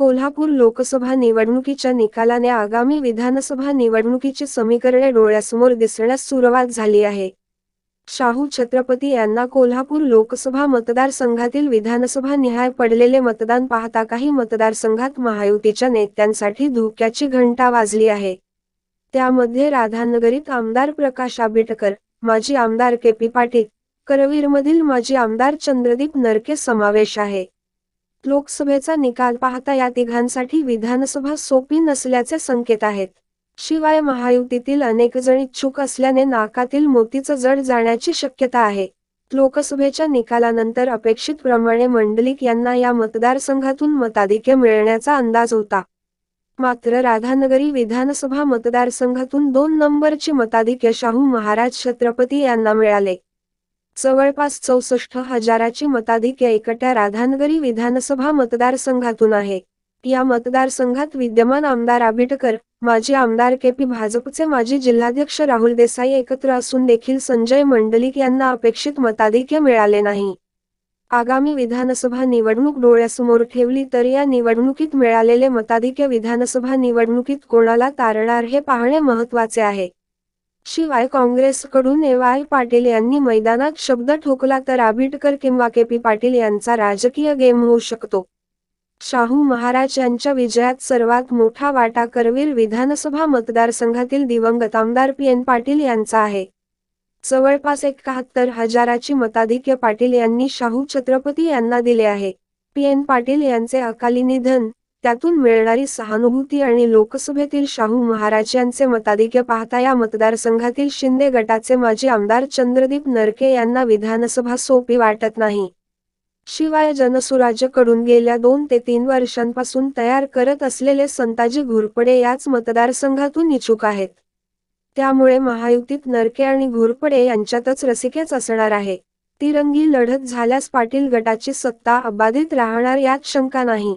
कोल्हापूर लोकसभा निवडणुकीच्या निकालाने आगामी विधानसभा निवडणुकीची समीकरणे डोळ्यासमोर दिसण्यास सुरुवात झाली आहे. शाहू छत्रपती यांना कोल्हापूर लोकसभा मतदारसंघातील विधानसभा निहाय पडलेले मतदान पाहता काही मतदारसंघात महायुतीच्या नेत्यांसाठी धोक्याची घंटा वाजली आहे. त्यामध्ये राधानगरीत आमदार प्रकाश आंबेडकर माजी आमदार के पी पाटील करवीरमधील माजी आमदार चंद्रदीप नरके समावेश आहे. लोकसभेचा निकाल पाहता या तिघांसाठी विधानसभा सोपी नसल्याचे संकेत आहेत. शिवाय महायुतीतील अनेक जण इच्छुक असल्याने नाकातील मोतीचं जड जाण्याची शक्यता आहे. लोकसभेच्या निकालानंतर अपेक्षित प्रमाणे मंडलिक यांना या मतदारसंघातून मताधिक्य मिळण्याचा अंदाज होता. मात्र राधानगरी विधानसभा मतदारसंघातून दोन नंबरची मताधिक्य शाहू महाराज छत्रपती यांना मिळाले. जवळपास चौसष्ट हजाराची मताधिक्य एकट्या राधानगरी विधानसभा मतदारसंघातून आहे. या मतदारसंघात विद्यमान आमदार आबिटकर माजी आमदार के पी भाजपचे माजी जिल्हाध्यक्ष राहुल देसाई एकत्र असून देखील संजय मंडलिक यांना अपेक्षित मताधिक्य मिळाले नाही. आगामी विधानसभा निवडणूक डोळ्यासमोर ठेवली तर या निवडणुकीत मिळालेले मताधिक्य विधानसभा निवडणुकीत कोणाला तारणार हे पाहणे महत्त्वाचे आहे. शिवाय काँग्रेसकडून ए वाय पाटील यांनी मैदानात शब्द ठोकला तर आबिटकर किंवा के पी पाटील यांचा राजकीय गेम होऊ शकतो. शाहू महाराज यांच्या विजयात सर्वात मोठा वाटा करवीर विधानसभा मतदारसंघातील दिवंगत आमदार पी एन पाटील यांचा आहे. जवळपास एकाहत्तर हजाराची मताधिक्य पाटील यांनी शाहू छत्रपती यांना दिले आहे. पी एन पाटील यांचे अकाली निधन त्यातून मिळणारी सहानुभूती आणि लोकसभेतील शाहू महाराज यांचे मताधिक्य पाहता या मतदारसंघातील शिंदे गटाचे माजी आमदार चंद्रदीप नरके यांना विधानसभा सोपी वाटत नाही. शिवाय जनसुराज्यकडून गेल्या दोन ते तीन वर्षांपासून तयार करत असलेले संताजी घुरपडे याच मतदारसंघातून इच्छुक आहेत. त्यामुळे महायुतीत नरके आणि घुरपडे यांच्यातच रसिकेच असणार आहे. तिरंगी लढत झाल्यास पाटील गटाची सत्ता अबाधित राहणार यात शंका नाही.